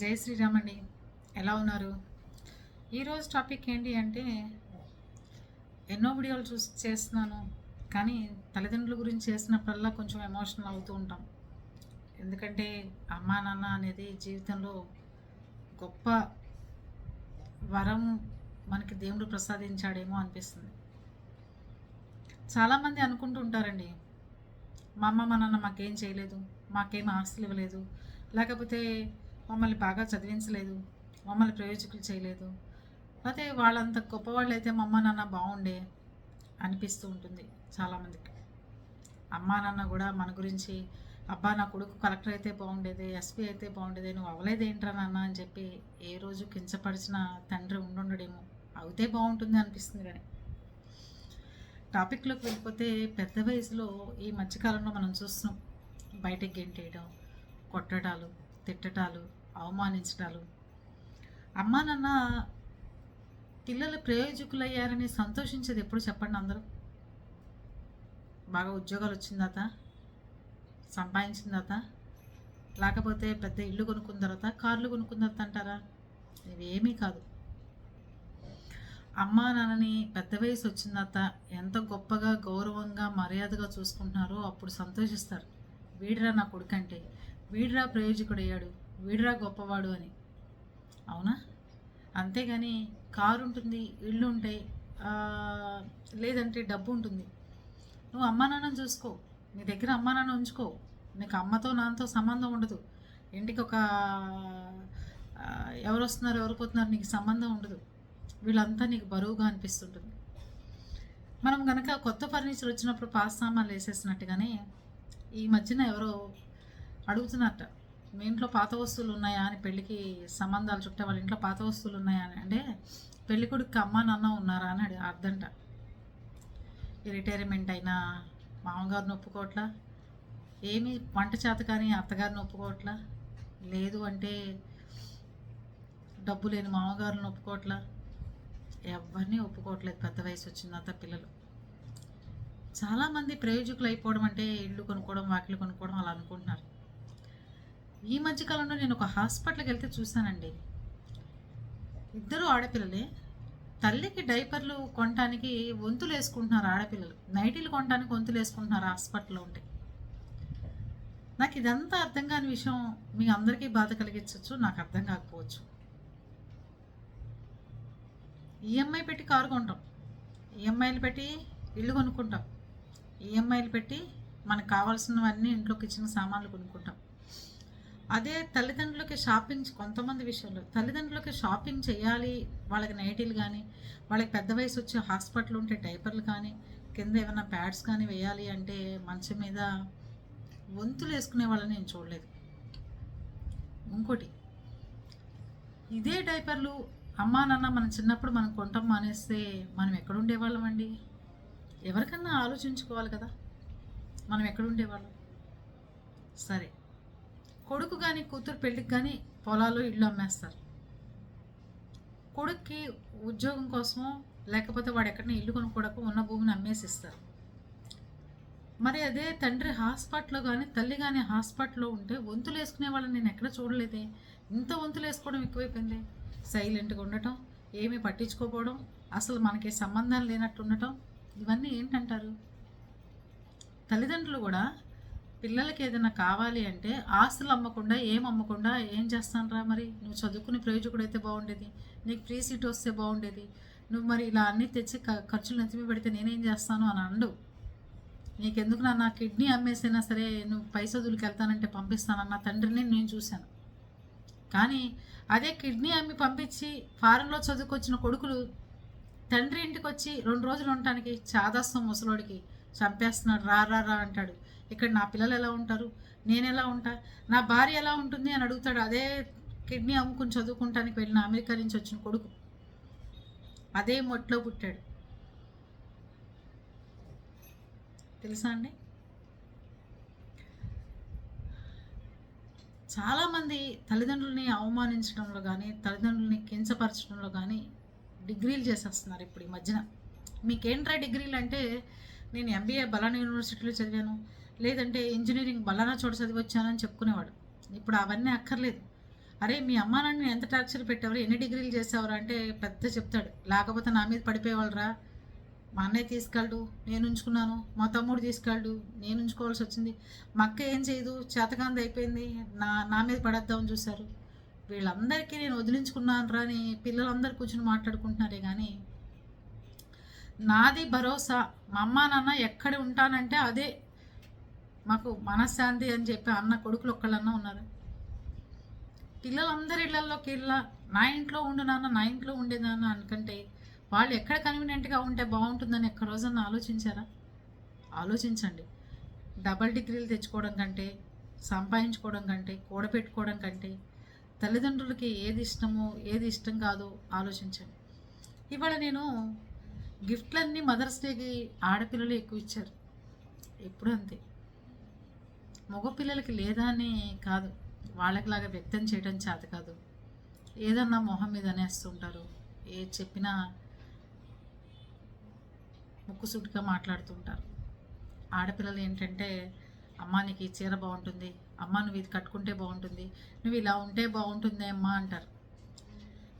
జై శ్రీరామ్ అండి ఎలా ఉన్నారు? ఈరోజు టాపిక్ ఏంటి అంటే ఎన్నో వీడియోలు చూసి చేస్తున్నాను కానీ తల్లిదండ్రుల గురించి చేసినప్పుడల్లా కొంచెం ఎమోషనల్ అవుతూ ఉంటాం. ఎందుకంటే అమ్మా నాన్న అనేది జీవితంలో గొప్ప వరం మనకి దేవుడు ప్రసాదించాడేమో అనిపిస్తుంది. చాలామంది అనుకుంటూ ఉంటారండి మా అమ్మ మా నాన్న మాకేం చేయలేదు మాకేం ఆస్తులు ఇవ్వలేదు లేకపోతే మమ్మల్ని బాగా చదివించలేదు మమ్మల్ని ప్రయోజకులు చేయలేదు. అయితే వాళ్ళంత గొప్పవాళ్ళు అయితే మా అమ్మ నాన్న బాగుండే అనిపిస్తూ ఉంటుంది చాలామందికి. అమ్మా నాన్న కూడా మన గురించి అబ్బా నా కొడుకు కలెక్టర్ అయితే బాగుండేది ఎస్పీ అయితే బాగుండేది నువ్వు అవ్వలేదు ఏంట్రా నాన్న అని చెప్పి ఏ రోజు కించపరిచిన తండ్రి ఉండుండడేమో. అవుతే బాగుంటుంది అనిపిస్తుంది కానీ. టాపిక్లోకి వెళ్ళిపోతే పెద్ద వయసులో ఈ మధ్యకాలంలో మనం చూస్తున్నాం. బయటకు గెంటేయడం కొట్టడాలు తిట్టడాలు అవమానించడాలు. అమ్మా నాన్న పిల్లలు ప్రయోజకులయ్యారని సంతోషించేది ఎప్పుడు చెప్పండి అందరూ? బాగా ఉద్యోగాలు వచ్చిందాత సంపాదించిందాత లేకపోతే పెద్ద ఇల్లు కొనుక్కున్న తర్వాత కార్లు కొనుక్కున్న తర్వాత అంటారా? ఇవేమీ కాదు. అమ్మా నాన్నని పెద్ద వయసు వచ్చిన తర్వాత ఎంత గొప్పగా గౌరవంగా మర్యాదగా చూసుకుంటున్నారో అప్పుడు సంతోషిస్తారు. వీడిరా నా కొడుకంటే. వీడిరా ప్రయోజకుడయ్యాడు. వీడిరా గొప్పవాడు అని. అవునా? అంతేగాని కారు ఉంటుంది ఇల్లు ఉంటాయి లేదంటే డబ్బు ఉంటుంది నువ్వు అమ్మా నాన్న చూసుకో. నీ దగ్గర అమ్మా నాన్న ఉంచుకో. నీకు అమ్మతో నాన్నతో సంబంధం ఉండదు. ఇంటికి ఒక ఎవరు వస్తున్నారు ఎవరు పోతున్నారు నీకు సంబంధం ఉండదు. వీళ్ళంతా నీకు బరువుగా అనిపిస్తుంటుంది. మనం కనుక కొత్త ఫర్నిచర్ వచ్చినప్పుడు పాస్ సామాన్లు వేసేసినట్టుగానే ఈ మధ్యన ఎవరో అడుగుతున్నట్ట మీ ఇంట్లో పాత వస్తువులు ఉన్నాయా అని పెళ్ళికి సంబంధాలు చుట్టే వాళ్ళ ఇంట్లో పాత వస్తువులు ఉన్నాయా అని? అంటే పెళ్ళికొడుకు అమ్మ నాన్న ఉన్నారా అని అడి- అర్థంట ఈ రిటైర్మెంట్ అయినా మామగారిని ఒప్పుకోవట్లా? ఏమి వంట చేత కానీ అత్తగారిని ఒప్పుకోవట్లా? లేదు అంటే డబ్బు లేని మామగారిని ఒప్పుకోవట్లా? ఎవరిని ఒప్పుకోవట్లేదు పెద్ద వయసు వచ్చిన తర్వాత పిల్లలు. చాలామంది ప్రయోజకులు అయిపోవడం అంటే ఇల్లు కొనుక్కోవడం వాకిలు కొనుక్కోవడం అలా అనుకుంటున్నారు. ఈ మధ్యకాలంలో నేను ఒక హాస్పిటల్కి వెళ్తే చూశానండి. ఇద్దరు ఆడపిల్లలే. తల్లికి డైపర్లు కొనడానికి వంతులు వేసుకుంటున్నారు ఆడపిల్లలు. నైటీలు కొనడానికి వంతులు వేసుకుంటున్నారు హాస్పిటల్లో ఉంటే. నాకు ఇదంతా అర్థం కాని విషయం మీ అందరికీ బాధ కలిగించవచ్చు నాకు అర్థం కాకపోవచ్చు. ఈఎంఐ పెట్టి కారు కొంటాం. ఈఎంఐలు పెట్టి ఇల్లు కొనుక్కుంటాం. ఈఎంఐలు పెట్టి మనకు కావాల్సినవన్నీ ఇంట్లో కిచెన్ సామాన్లు కొనుక్కుంటాం. అదే తల్లిదండ్రులకి షాపింగ్ కొంతమంది విషయంలో తల్లిదండ్రులకి షాపింగ్ చేయాలి వాళ్ళకి నైటీలు కానీ వాళ్ళకి పెద్ద వయసు వచ్చే హాస్పిటల్ ఉంటే డైపర్లు కానీ కింద ఏమైనా ప్యాడ్స్ కానీ వేయాలి అంటే మంచం మీద వంతులు వేసుకునే వాళ్ళని నేను చూడలేదు. ఇంకోటి ఇదే డైపర్లు అమ్మా నాన్న మన చిన్నప్పుడు మనం కొంటాం మానేస్తే మనం ఎక్కడుండేవాళ్ళం అండి? ఎవరికన్నా ఆలోచించుకోవాలి కదా. మనం ఎక్కడ ఉండేవాళ్ళం? సరే కొడుకు కానీ కూతురు పెళ్ళికి కానీ పొలాలు ఇల్లు అమ్మేస్తారు. కొడుక్కి ఉద్యోగం కోసమో లేకపోతే వాడు ఎక్కడైనా ఇల్లు కొనుక్కోడకు ఉన్న భూమిని అమ్మేసిస్తారు. మరి అదే తండ్రి హాస్పిటల్లో కానీ తల్లి కానీ హాస్పిటల్లో ఉంటే వంతులు వేసుకునే వాళ్ళని నేను ఎక్కడ చూడలేదే? ఇంత వంతులు వేసుకోవడం ఎక్కువైపోయింది. సైలెంట్గా ఉండటం ఏమీ పట్టించుకోకపోవడం అసలు మనకి సంబంధాలు లేనట్టు ఉండటం ఇవన్నీ ఏంటంటారు? తల్లిదండ్రులు కూడా పిల్లలకి ఏదైనా కావాలి అంటే ఆస్తులు అమ్మకుండా ఏం అమ్మకుండా ఏం చేస్తానరా మరి? నువ్వు చదువుకునే ప్రయోజకుడు అయితే బాగుండేది. నీకు ఫ్రీ సీట్ వస్తే బాగుండేది. నువ్వు మరి ఇలా అన్నీ తెచ్చి క- ఖర్చులు నెత్తిమి పెడితే నేనేం చేస్తాను అని అండు నీకెందుకు నా నా కిడ్నీ అమ్మేసైనా సరే నువ్వు పై చదువులకి వెళ్తానంటే పంపిస్తానన్న తండ్రిని నేను చూశాను. కానీ అదే కిడ్నీ అమ్మి పంపించి ఫారెన్లో చదువుకొచ్చిన కొడుకులు తండ్రి ఇంటికి వచ్చి రెండు రోజులు ఉండటానికి చాదస్తం ముసలోడికి చంపేస్తున్నాడు రా రా రా అంటాడు. ఇక్కడ నా పిల్లలు ఎలా ఉంటారు? నేను ఎలా ఉంటా? నా భార్య ఎలా ఉంటుంది అని అడుగుతాడు. అదే కిడ్నీ అమ్ముకుని చదువుకుంటానికి వెళ్ళిన అమెరికా నుంచి వచ్చిన కొడుకు. అదే మొట్లో పుట్టాడు. తెలుసా అండి? చాలామంది తల్లిదండ్రుల్ని అవమానించడంలో కానీ తల్లిదండ్రుల్ని కించపరచడంలో కానీ డిగ్రీలు చేసేస్తున్నారు ఇప్పుడు ఈ మధ్యన. మీకేంట్రా డిగ్రీలు అంటే నేను ఎంబీఏ బలానా యూనివర్సిటీలో చదివాను. లేదంటే ఇంజనీరింగ్ బలానా చోట చదివి వచ్చానని చెప్పుకునేవాడు. ఇప్పుడు అవన్నీ అక్కర్లేదు. అరే మీ అమ్మ నాన్న ఎంత టార్చర్ పెట్టేవారు? ఎన్ని డిగ్రీలు చేసేవారు? అంటే పెద్ద చెప్తాడు. లేకపోతే నా మీద పడిపోయేవాళ్ళరా. మా అన్నయ్య తీసుకెళ్ళడు నేను ఉంచుకున్నాను. మా తమ్ముడు తీసుకెళ్ళడు నేను ఉంచుకోవాల్సి వచ్చింది. మా అక్క ఏం చేయదు? చేతకాంది అయిపోయింది. నా నా మీద పడేద్దామని చూశారు. వీళ్ళందరికీ నేను వదిలించుకున్నాను రా అని పిల్లలందరూ కూర్చుని మాట్లాడుకుంటున్నారే కానీ నాది భరోసా. మా అమ్మ నాన్న ఎక్కడ ఉంటానంటే అదే మాకు మనశ్శాంతి అని చెప్పి అన్న కొడుకులు ఒక్కళ్ళన్నా ఉన్నారు. పిల్లలందరి ఇళ్ళలోకి వెళ్ళా నా ఇంట్లో ఉండు నాన్న నా ఇంట్లో ఉండేదాన్న అనుకంటే వాళ్ళు ఎక్కడ కన్వీనియంట్గా ఉంటే బాగుంటుందని ఎక్క రోజన్నా ఆలోచించారా? ఆలోచించండి. డబల్ డిగ్రీలు తెచ్చుకోవడం కంటే సంపాదించుకోవడం కంటే కూడబెట్టుకోవడం కంటే తల్లిదండ్రులకి ఏది ఇష్టమో ఏది ఇష్టం కాదో ఆలోచించండి. ఇవాళ నేను గిఫ్ట్లన్నీ మదర్స్ డేకి ఆడపిల్లలు ఎక్కువ ఇచ్చారు. ఎప్పుడు అంతే. మగపిల్లలకి లేదా అని కాదు. వాళ్ళకిలాగా వ్యక్తం చేయడం చేత కాదు. ఏదన్నా మొహం మీద అనేస్తుంటారు. ఏ చెప్పినా ముక్కుసూటిగా మాట్లాడుతుంటారు. ఆడపిల్లలు ఏంటంటే అమ్మ నీకు ఈ చీర బాగుంటుంది. అమ్మ నువ్వు ఇది కట్టుకుంటే బాగుంటుంది. నువ్వు ఇలా ఉంటే బాగుంటుంది అమ్మా అంటారు.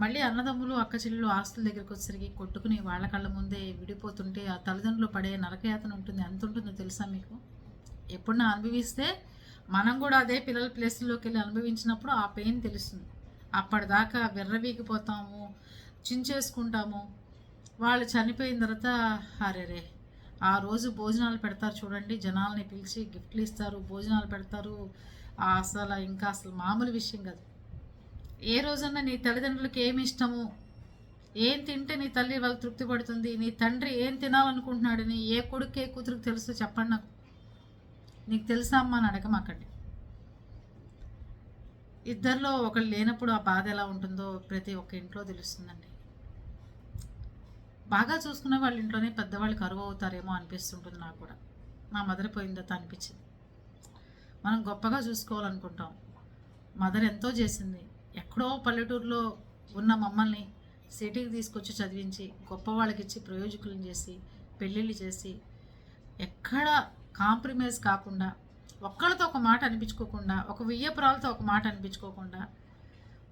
మళ్ళీ అన్నదమ్ములు అక్క చెల్లెలు ఆస్తుల దగ్గరికి వచ్చేసరికి కొట్టుకుని వాళ్ళ కళ్ళ ముందే విడిపోతుంటే ఆ తల్లిదండ్రులు పడే నరకయాతన ఉంటుంది. ఎంత ఉంటుందో తెలుసా మీకు? ఎప్పుడన్నా అనుభవిస్తే మనం కూడా అదే పిల్లల ప్లేస్లోకి వెళ్ళి అనుభవించినప్పుడు ఆ పెయిన్ తెలుస్తుంది. అప్పటిదాకా విర్రవీగిపోతాము చించేసుకుంటాము. వాళ్ళు చనిపోయిన తర్వాత అరేరే ఆ రోజు భోజనాలు పెడతారు చూడండి. జనాల్ని పిలిచి గిఫ్ట్లు ఇస్తారు భోజనాలు పెడతారు. ఆ అసలు ఇంకా అసలు మామూలు విషయం కాదు. ఏ రోజన్నా నీ తల్లిదండ్రులకి ఏమి ఇష్టము? ఏం తింటే నీ తల్లి వాళ్ళు తృప్తి పడుతుంది? నీ తండ్రి ఏం తినాలనుకుంటున్నాడని ఏ కొడుకు ఏ కూతురుకు తెలుసు? చెప్పండి నాకు. నీకు తెలుసా అమ్మా అని అడగమాకండి ఇద్దరిలో ఒకళ్ళు లేనప్పుడు ఆ బాధ ఎలా ఉంటుందో ప్రతి ఒక్క ఇంట్లో తెలుస్తుందండి. బాగా చూసుకునే వాళ్ళ ఇంట్లోనే పెద్దవాళ్ళు కరువు అవుతారేమో అనిపిస్తుంటుంది నాకు కూడా. మా మదర్ పోయిన అనిపించింది. మనం గొప్పగా చూసుకోవాలనుకుంటాం. మదర్ ఎంతో చేసింది. ఎక్కడో పల్లెటూరులో ఉన్న మమ్మల్ని సిటీకి తీసుకొచ్చి చదివించి గొప్ప వాళ్ళకి ఇచ్చి ప్రయోజకులను చేసి పెళ్ళిళ్ళు చేసి ఎక్కడ కాంప్రమైజ్ కాకుండా ఒక్కళ్ళతో ఒక మాట అనిపించుకోకుండా ఒక వెయ్యపురాలతో ఒక మాట అనిపించుకోకుండా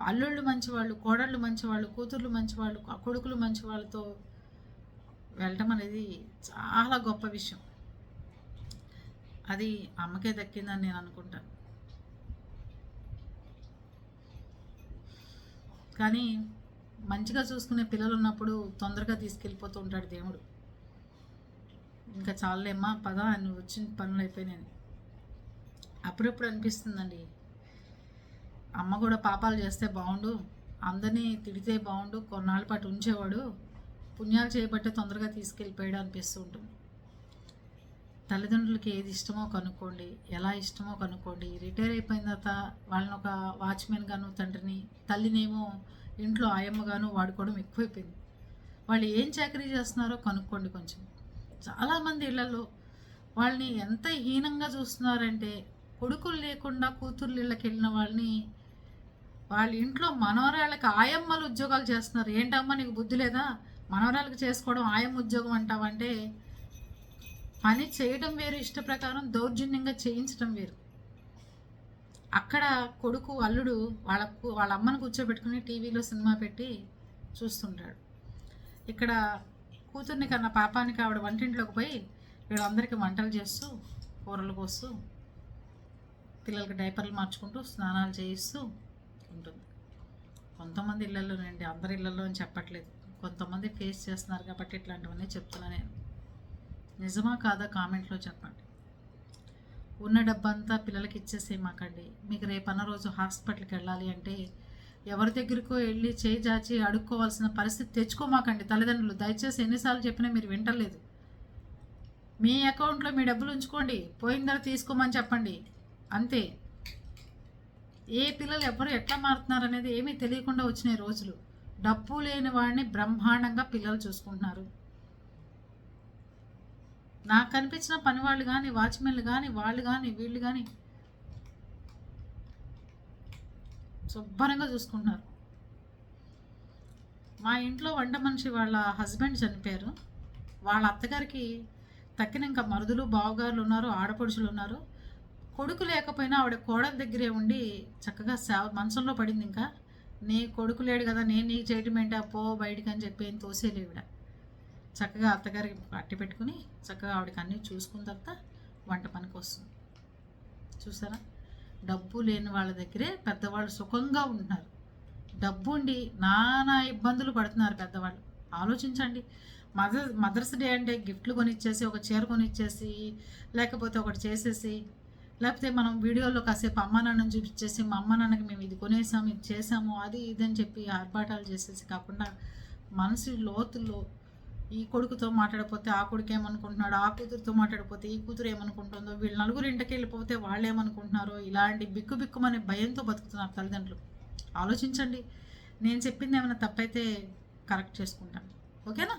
అల్లుళ్ళు మంచివాళ్ళు కోడళ్ళు మంచివాళ్ళు కూతుర్లు మంచివాళ్ళు కొడుకులు మంచివాళ్ళతో వెళ్ళటం అనేది చాలా గొప్ప విషయం. అది అమ్మకే దక్కిందని నేను అనుకుంటాను. కానీ మంచిగా చూసుకునే పిల్లలు ఉన్నప్పుడు తొందరగా తీసుకెళ్ళిపోతూ ఉంటాడు దేవుడు. ఇంకా చాలేమ్మా పద నువ్వు వచ్చిన పనులు అయిపోయినాయి. అప్పుడప్పుడు అనిపిస్తుందండి. అమ్మ కూడా పాపాలు చేస్తే బాగుండు అందరినీ తిడితే బాగుండు కొన్నాళ్ళ పాటు ఉంచేవాడు పుణ్యాలు చేయబట్టే తొందరగా తీసుకెళ్ళిపోయాడు అనిపిస్తూ ఉంటుంది. తల్లిదండ్రులకి ఏది ఇష్టమో కనుక్కోండి. ఎలా ఇష్టమో కనుక్కోండి. రిటైర్ అయిపోయిన తర్వాత వాళ్ళని ఒక వాచ్మెన్ గాను తండ్రిని తల్లినేమో ఇంట్లో ఆయమ్మగాను వాడుకోవడం ఎక్కువైపోయింది. వాళ్ళు ఏం చాకరీ చేస్తున్నారో కనుక్కోండి కొంచెం. చాలామంది ఇళ్ళలో వాళ్ళని ఎంత హీనంగా చూస్తున్నారంటే కొడుకులు లేకుండా కూతుర్లు ఇళ్ళకి వెళ్ళిన వాళ్ళని వాళ్ళ ఇంట్లో మనవరాళ్ళకి ఆయమ్మలు ఉద్యోగాలు చేస్తున్నారు. ఏంటమ్మా నీకు బుద్ధి లేదా? మనవరాళ్ళకి చేసుకోవడం ఆయమ్మ ఉద్యోగం అంటావంటే పని చేయడం వేరు ఇష్ట ప్రకారం దౌర్జన్యంగా చేయించడం వేరు. అక్కడ కొడుకు అల్లుడు వాళ్ళ వాళ్ళ అమ్మను కూర్చోబెట్టుకుని టీవీలో సినిమా పెట్టి చూస్తుంటాడు. ఇక్కడ కూతుర్ని కన్నా పాపానికి ఆవిడ వంటింట్లోకి పోయి వీళ్ళందరికీ వంటలు చేస్తూ కూరలు పోస్తూ పిల్లలకి డైపర్లు మార్చుకుంటూ స్నానాలు చేయిస్తూ ఉంటుంది. కొంతమంది ఇళ్ళల్లోనండి అందరి ఇళ్ళల్లో అని చెప్పట్లేదు. కొంతమంది ఫేస్ చేస్తున్నారు కాబట్టి ఇట్లాంటివన్నీ చెప్తున్నా నేను. నిజమా కాదా కామెంట్లో చెప్పండి. ఉన్న డబ్బంతా పిల్లలకి ఇచ్చేసేయమాకండి మీకు రేపన్న రోజు హాస్పిటల్కి వెళ్ళాలి అంటే ఎవరి దగ్గరికో వెళ్ళి చేయి జాచి అడుక్కోవాల్సిన పరిస్థితి తెచ్చుకోమాకండి తల్లిదండ్రులు. దయచేసి ఎన్నిసార్లు చెప్పినా మీరు వింటలేదు. మీ అకౌంట్లో మీ డబ్బులు ఉంచుకోండి. పోయిన ధర తీసుకోమని చెప్పండి. అంతే. ఏ పిల్లలు ఎవరు ఎట్లా మారుతున్నారు అనేది ఏమీ తెలియకుండా వచ్చినాయి రోజులు. డబ్బు లేని వాడిని బ్రహ్మాండంగా పిల్లలు చూసుకుంటున్నారు. నాకు కనిపించిన పని వాళ్ళు కానీ వాచ్మెన్లు కానీ వాళ్ళు కానీ వీళ్ళు కానీ శుభ్రంగా చూసుకుంటున్నారు. మా ఇంట్లో వంట మనిషి వాళ్ళ హస్బెండ్ చనిపోయారు. వాళ్ళ అత్తగారికి తక్కిన ఇంకా మరుదులు బావగారులు ఉన్నారు ఆడపడుచులు ఉన్నారు. కొడుకు లేకపోయినా ఆవిడ కోడల దగ్గరే ఉండి చక్కగా సేవ మంచంలో పడింది ఇంకా. నీ కొడుకు లేడు కదా నేను నీకు చేయటం ఏంటా? పో బయటికి అని చెప్పి ఏం తోసేలేవిడ. చక్కగా అత్తగారికి అట్టి పెట్టుకుని చక్కగా ఆవిడకి అన్నీ చూసుకున్న తర్వాత వంట పనికి వస్తుంది. చూసారా? డబ్బు లేని వాళ్ళ దగ్గరే పెద్దవాళ్ళు సుఖంగా ఉంటున్నారు. డబ్బు ఉండి నానా ఇబ్బందులు పడుతున్నారు పెద్దవాళ్ళు. ఆలోచించండి. మదర్ మదర్స్ డే అంటే గిఫ్ట్లు కొనిచ్చేసి ఒక చీర కొనిచ్చేసి లేకపోతే ఒకటి చేసేసి లేకపోతే మనం వీడియోలో కాసేపు అమ్మ నాన్నని చూపించేసి మా అమ్మ నాన్నకి మేము ఇది కొనేసాము ఇది చేసాము అది ఇది అని చెప్పి ఆర్భాటాలు చేసేసి కాకుండా మనసు లోతుల్లో ఈ కొడుకుతో మాట్లాడకపోతే ఆ కొడుకు ఏమనుకుంటున్నాడు? ఆ కూతురుతో మాట్లాడకపోతే ఈ కూతురు ఏమనుకుంటుందో? వీళ్ళు నలుగురు ఇంటికి వెళ్ళిపోతే వాళ్ళు ఏమనుకుంటున్నారో? ఇలాంటి బిక్కు బిక్కుమనే భయంతో బతుకుతున్నారు తల్లిదండ్రులు. ఆలోచించండి. నేను చెప్పింది ఏమైనా తప్పైతే కరెక్ట్ చేసుకుంటాను. ఓకేనా?